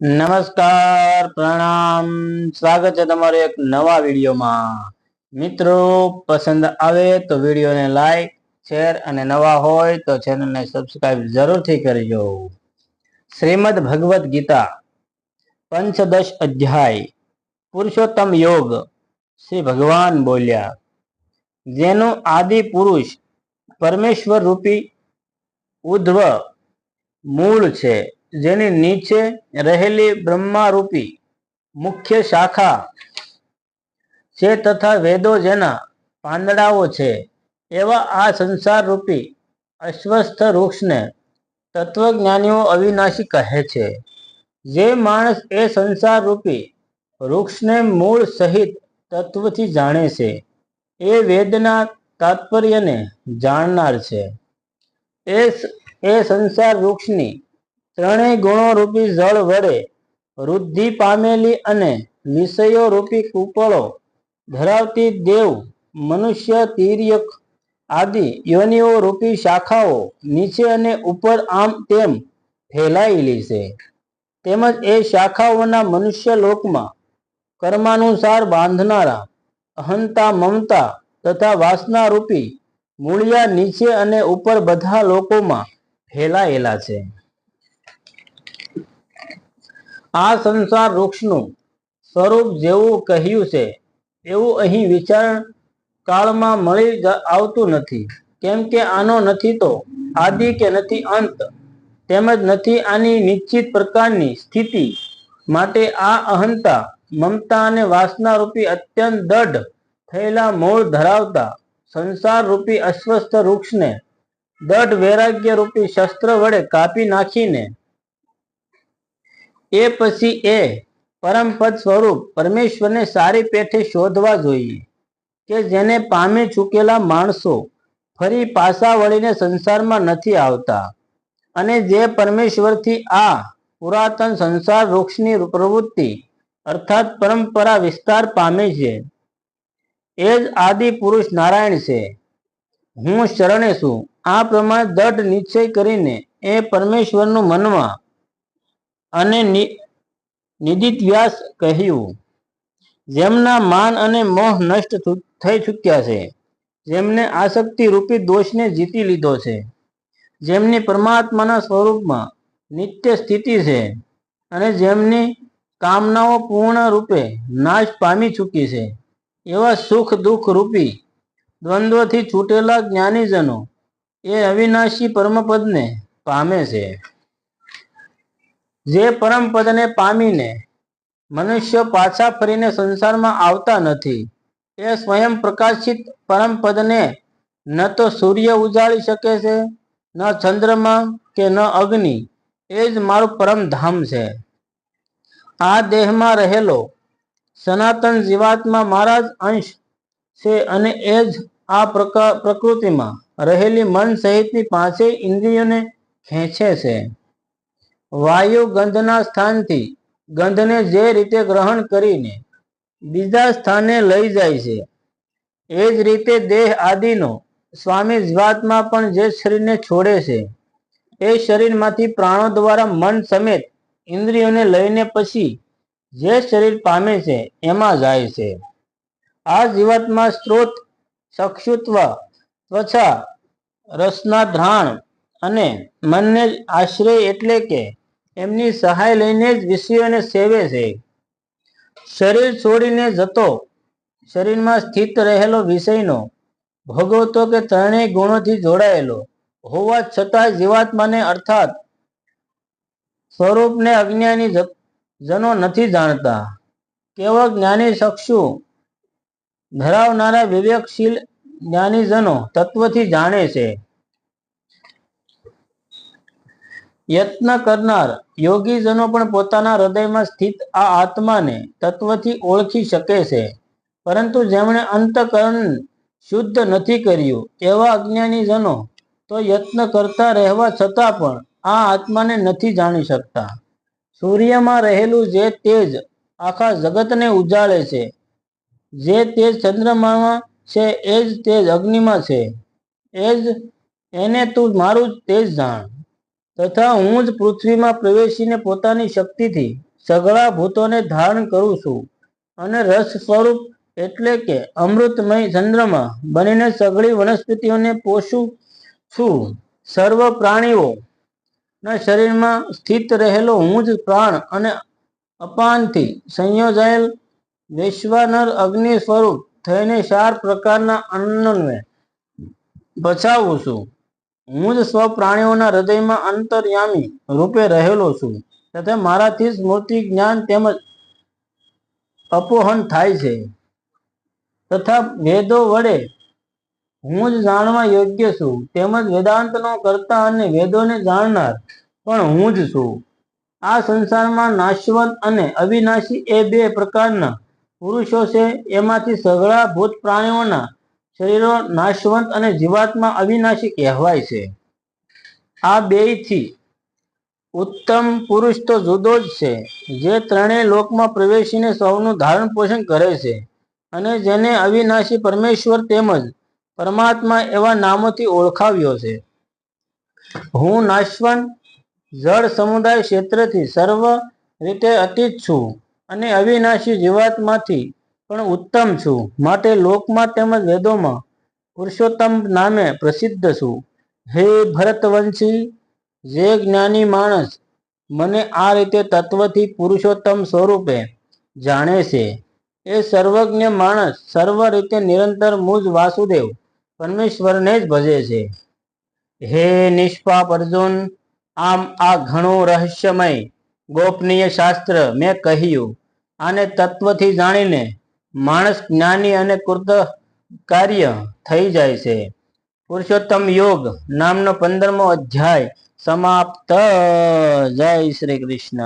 નમસ્કાર, પ્રણામ. સ્વાગત છે તમારું એક નવા વિડીયોમાં. મિત્રો, પસંદ આવે તો વિડીયોને લાઈક શેર અને નવા હોય તો ચેનલને સબસ્ક્રાઇબ જરૂરથી કરજો. શ્રીમદ ભગવદ્ ગીતા, પંચદશ અધ્યાય, પુરુષોત્તમ યોગ. શ્રી ભગવાન બોલ્યા, જેનું આદિ પુરુષ પરમેશ્વર રૂપી ઉધ્વ મૂળ છે. જેની નીચે રહેલી બ્રહ્મારૂપી મુખ્ય શાખા છે તથા વેદો જેના પાંદડાઓ છે. એવા આ સંસાર રૂપી અશ્વસ્થ વૃક્ષને તત્વજ્ઞાનીઓ અવિનાશી કહે છે. જે માણસ એ સંસાર રૂપી વૃક્ષને મૂળ સહિત તત્વથી જાણે છે. એ વેદના તાત્પર્યને જાણનાર છે. એ સંસાર વૃક્ષની ત્રણેય ગુણો રૂપી જળ વડે વૃદ્ધિ પામેલી અને વિષયો રૂપી કુપળો ધરાવતી દેવ, મનુષ્ય, તિર્યક આદિ યોનિઓ રૂપી શાખાઓ નીચે અને ઉપર આમ તેમ ફેલાયેલી છે. તેમજ એ શાખાઓના મનુષ્ય લોકમાં કર્માનુસાર બાંધનારા, અહંતા મમતા તથા વાસના રૂપી મૂળિયા નીચે અને ઉપર બધા લોકોમાં ફેલાયેલા છે. આ સંસાર વૃક્ષનું સ્વરૂપ જેવું કહ્યું છે, એવું અહીં વિચાર કાળમાં મળી આવતું નથી. કેમ કે આનો નથી તો આદિ કે નથી અંત, તેમજ નથી આની નિશ્ચિત પ્રકારની સ્થિતિ. માટે આ અહંતા, મમતા અને વાસના રૂપી અત્યંત દઢ થયેલા મૂળ ધરાવતા સંસાર રૂપી અસ્વસ્થ વૃક્ષને દઢ વૈરાગ્ય રૂપી શસ્ત્ર વડે કાપી નાખીને એ પછી એ પરમપદ સ્વરૂપ પરમેશ્વરને સારી પેઠે શોધવા જોઈએ કે જેને પામી ચૂકેલા માણસો ફરી પાછા વળીને સંસારમાં નથી આવતા અને જે પરમેશ્વરથી આ પુરાતન સંસાર વૃક્ષની પ્રવૃત્તિ અર્થાત પરંપરા વિસ્તાર પામે છે, એ જ આદિ પુરુષ નારાયણ છે. હું શરણે છું. આ પ્રમાણે દઢ નિશ્ચય કરીને એ પરમેશ્વરનું મનમાં અને નિદિત વ્યાસ કહ્યું, જેમના માન અને મોહ નષ્ટ થઈ ચૂક્યા છે, જેમને આસક્તિ રૂપી દોષને જીતી લીધો છે, જેમની પરમાત્માના સ્વરૂપમાં નિત્ય સ્થિતિ છે અને જેમની કામનાઓ પૂર્ણ રૂપે નાશ પામી ચૂકી છે, એવા સુખ દુઃખ રૂપી દ્વંદ્વથી છૂટેલા જ્ઞાનીજનો એ અવિનાશી પરમપદને પામે છે. જે પરમપદને પામીને મનુષ્ય પાછા ફરીને સંસારમાં આવતા નથી, એ સ્વયં પ્રકાશિત પરમપદને ન તો સૂર્ય ઉજાળી શકે છે, ન ચંદ્રમા કે ન અગ્નિ, એ જ મારું પરમ ધામ છે. આ દેહમાં રહેલો સનાતન જીવાત્મા મારા જ અંશ છે અને એ જ આ પ્રકા- પ્રકૃતિમાં રહેલી મન સહિતની પાંચેય ઇન્દ્રિયોને ખેંચે છે. વાયુ ગંધના સ્થાનથી ગંધને જે રીતે ગ્રહણ કરીને બીજા સ્થાને લઈ જાય છે. એ જ રીતે દેહ આદિનો સ્વામી જ્વાતમાં પણ જે શરીરને છોડે છે, એ શરીરમાંથી પ્રાણો દ્વારા મન સમેત ઇન્દ્રિયોને લઈને પછી જે શરીર પામે છે, એમાં જાય છે. આ જીવાતમાં સ્ત્રોત ચક્ષુત્વ ત્વચા, રસના ધ્રાણ અને મનને આશ્રય એટલે કે એમની સહાય લઈને જ વિષયોને સેવે છે. શરીર છોડીને જતો, શરીરમાં સ્થિત રહેલો વિષયનો ભોગવતો કે ત્રણેય ગુણોથી જોડાયેલો, હોવા છતાં જીવાત્માને અર્થાત સ્વરૂપને અજ્ઞાની જનો નથી જાણતા. કેવળ જ્ઞાની ચક્ષુ ધરાવનારા વિવેકશીલ જ્ઞાનીજનો તત્વથી જાણે છે. યત્ન કરનાર યોગીજનો પણ પોતાના હૃદયમાં સ્થિત આ આત્માને તત્વથી ઓળખી શકે છે. પરંતુ જેમણે અંતકરણ શુદ્ધ નથી કર્યું એવા અજ્ઞાનીજનો તો યત્ન કરતા રહેવા છતાં પણ આ આત્માને નથી જાણી શકતા. સૂર્યમાં રહેલું જે તેજ આખા જગતને ઉજાળે છે. જે તેજ ચંદ્રમામાં છે એ જ તેજ અગ્નિમાં છે. એ જ, એને તું મારું તેજ જાણ. તથા હું જ પૃથ્વીમાં પ્રવેશીને પોતાની શક્તિથી સગળા ભૂતોને ધારણ કરું છું અને રસ સ્વરૂપ એટલે કે અમૃતમય ચંદ્રમાં બનીને સગળી વનસ્પતિઓને પોષું છું. સર્વ પ્રાણીઓના શરીરમાં સ્થિત રહેલો હું જ પ્રાણ અને અપાનથી સંયોજાયેલ વૈશ્વાનર અગ્નિ સ્વરૂપ થઈને ચાર પ્રકારના અન્નને બચાવું છું. હું જ સ્વ પ્રાણીઓના હૃદયમાં અંતર્યામી રૂપે રહેલો છું. તથા મારાથી સ્મૃતિ જ્ઞાન તેમજ અપોહન થાય છે. તથા વેદો વડે હું જ જાણવા યોગ્ય છું. તેમજ વેદાંતનો કરતા અને વેદોને જાણનાર પણ હું જ છું. આ સંસારમાં નાશવંત અને અવિનાશી એ બે પ્રકારના પુરુષો છે. એમાંથી સઘળા ભૂત પ્રાણીઓના શરીરો નાશવંત અને જીવાત્મા અવિનાશી કહેવાય છે. આ બેયથી ઉત્તમ પુરુષ તો જુદો જ છે, જે ત્રણેય લોકમાં પ્રવેશીને સૌનું ધારણ પોષણ કરે છે અને જેને અવિનાશી પરમેશ્વર તેમજ પરમાત્મા એવા નામોથી ઓળખાવ્યો છે. હું નાશવંત, જળ સમુદાય ક્ષેત્રથી સર્વ રીતે અતીત છું અને અવિનાશી જીવાત્માથી પણ ઉત્તમ છું. માટે લોકમાં તેમજ વેદોમાં પુરુષોત્તમ નામે પ્રસિદ્ધ છું. હે ભરતવંશી, જે જ્ઞાની માણસ, મને આ રીતે તત્વથી પુરુષોત્તમ સ્વરૂપે જાણે છે. એ સર્વજ્ઞ માણસ સર્વ રીતે નિરંતર મુજ વાસુદેવ પરમેશ્વરને જ ભજે છે. હે નિષ્પાપ અર્જુન, આમ આ ઘણું રહસ્યમય ગોપનીય શાસ્ત્ર મેં કહ્યું. આને તત્વથી જાણીને માણસ જ્ઞાની અને કૃત કાર્ય થઈ જાય છે. પુરુષોત્તમ યોગ નામનો પંદરમો અધ્યાય સમાપ્ત. જય શ્રી કૃષ્ણ.